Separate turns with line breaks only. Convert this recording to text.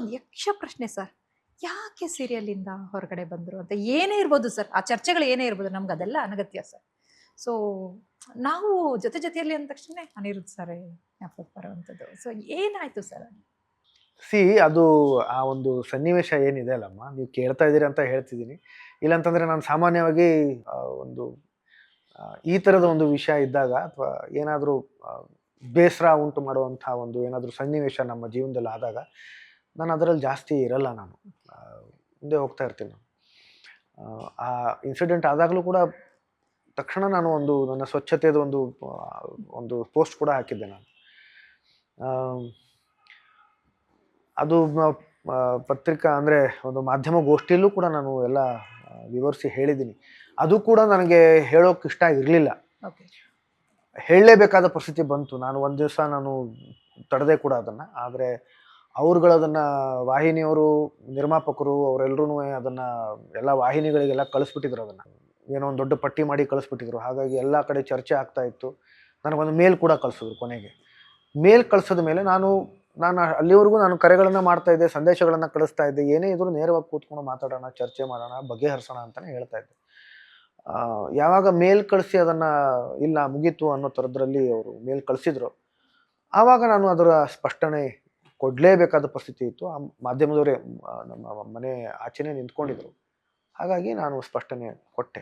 ಒಂದು ಯಕ್ಷ ಪ್ರಶ್ನೆ, ಸರ್. ಯಾಕೆ ಸೀರಿಯಲಿಂದ ಹೊರಗಡೆ ಬಂದರು ಅಂತ? ಏನೇ ಇರ್ಬೋದು, ಸರ್. ಆ ಚರ್ಚೆಗಳು ಏನೇ ಇರ್ಬೋದು, ನಮ್ಗೆ ಅದೆಲ್ಲ ಅನಗತ್ಯ, ಸರ್. ಸೊ ನಾವು ಜೊತೆ ಜೊತೆಯಲ್ಲಿ ಅಂದ ತಕ್ಷಣ ಅನಿರುದ್ಧ ಸರ್ ಜ್ಞಾಪಕಕ್ಕೆ ಬರುವಂಥದ್ದು. ಸೊ ಏನಾಯ್ತು, ಸರ್?
ಸಿ, ಅದು ಆ ಒಂದು ಸನ್ನಿವೇಶ ಏನಿದೆ ಅಲ್ಲಮ್ಮ? ನೀವು ಕೇಳ್ತಾ ಇದ್ದೀರಿ ಅಂತ ಹೇಳ್ತಿದ್ದೀನಿ. ಇಲ್ಲಾಂತಂದ್ರೆ ನಾನು ಸಾಮಾನ್ಯವಾಗಿ ಒಂದು ಈ ಥರದ ಒಂದು ವಿಷಯ ಇದ್ದಾಗ ಅಥವಾ ಏನಾದರೂ ಬೇಸರ ಉಂಟು ಮಾಡುವಂಥ ಒಂದು ಏನಾದರೂ ಸನ್ನಿವೇಶ ನಮ್ಮ ಜೀವನದಲ್ಲಿ ಆದಾಗ ನಾನು ಅದರಲ್ಲಿ ಜಾಸ್ತಿ ಇರಲ್ಲ ನಾನು. ಮುಂದೆ ಹೋಗ್ತಾ ಇರ್ತೀನಿ. ನಾನು ಆ, ಇನ್ಸಿಡೆಂಟ್ ಆದಾಗಲೂ ಕೂಡ ತಕ್ಷಣ ನಾನು ಒಂದು ನನ್ನ ಸ್ವಚ್ಛತೆಯದ ಒಂದು ಒಂದು ಪೋಸ್ಟ್ ಕೂಡ ಹಾಕಿದ್ದೆ ನಾನು. ಅದು ಪತ್ರಿಕಾ ಅಂದರೆ ಒಂದು ಮಾಧ್ಯಮ ಗೋಷ್ಠಿಯಲ್ಲೂ ಕೂಡ ನಾನು ಎಲ್ಲ ವಿವರಿಸಿ ಹೇಳಿದ್ದೀನಿ. ಅದು ಕೂಡ ನನಗೆ ಹೇಳೋಕೆ ಇಷ್ಟ ಇರಲಿಲ್ಲ. ಹೇಳಲೇಬೇಕಾದ ಪರಿಸ್ಥಿತಿ ಬಂತು. ನಾನು ಒಂದು ದಿವಸ ನಾನು ತಡದೆ ಕೂಡ ಅದನ್ನು. ಆದರೆ ಅವ್ರುಗಳದನ್ನು ವಾಹಿನಿಯವರು, ನಿರ್ಮಾಪಕರು ಅವರೆಲ್ಲರೂ ಅದನ್ನು ಎಲ್ಲ ವಾಹಿನಿಗಳಿಗೆಲ್ಲ ಕಳಿಸ್ಬಿಟ್ಟಿದ್ರು ಅದನ್ನು. ಏನೋ ಒಂದು ದೊಡ್ಡ ಪಟ್ಟಿ ಮಾಡಿ ಕಳಿಸ್ಬಿಟ್ಟಿದ್ರು. ಹಾಗಾಗಿ ಎಲ್ಲ ಕಡೆ ಚರ್ಚೆ ಆಗ್ತಾ ಇತ್ತು. ನನಗೊಂದು ಮೇಲ್ ಕೂಡ ಕಳಿಸಿದ್ರು ಕೊನೆಗೆ. ಮೇಲ್ ಕಳಿಸಿದ ಮೇಲೆ ನಾನು ನಾನು ಅಲ್ಲಿವರೆಗೂ ನಾನು ಕರೆಗಳನ್ನು ಮಾಡ್ತಾ ಇದ್ದೆ, ಸಂದೇಶಗಳನ್ನು ಕಳಿಸ್ತಾ ಇದ್ದೆ. ಏನೇ ಇದ್ರು ನೇರವಾಗಿ ಕೂತ್ಕೊಂಡು ಮಾತಾಡೋಣ, ಚರ್ಚೆ ಮಾಡೋಣ, ಬಗೆಹರಿಸೋಣ ಅಂತಲೇ ಹೇಳ್ತಾ ಇದ್ದೆ. ಯಾವಾಗ ಮೇಲ್ ಕಳಿಸಿ ಅದನ್ನು ಇಲ್ಲ ಮುಗೀತು ಅನ್ನೋ ಥರದ್ರಲ್ಲಿ ಅವರು ಮೇಲ್ ಕಳಿಸಿದ್ರು. ಆವಾಗ ನಾನು ಅದರ ಸ್ಪಷ್ಟನೆ ಕೊಡಲೇಬೇಕಾದ ಪರಿಸ್ಥಿತಿ ಇತ್ತು. ಆ ಮಾಧ್ಯಮದವರೇ ನಮ್ಮ ಮನೆ ಆಚೆನೇ ನಿಂತ್ಕೊಂಡಿದ್ರು. ಹಾಗಾಗಿ ನಾನು ಸ್ಪಷ್ಟನೆ ಕೊಟ್ಟೆ.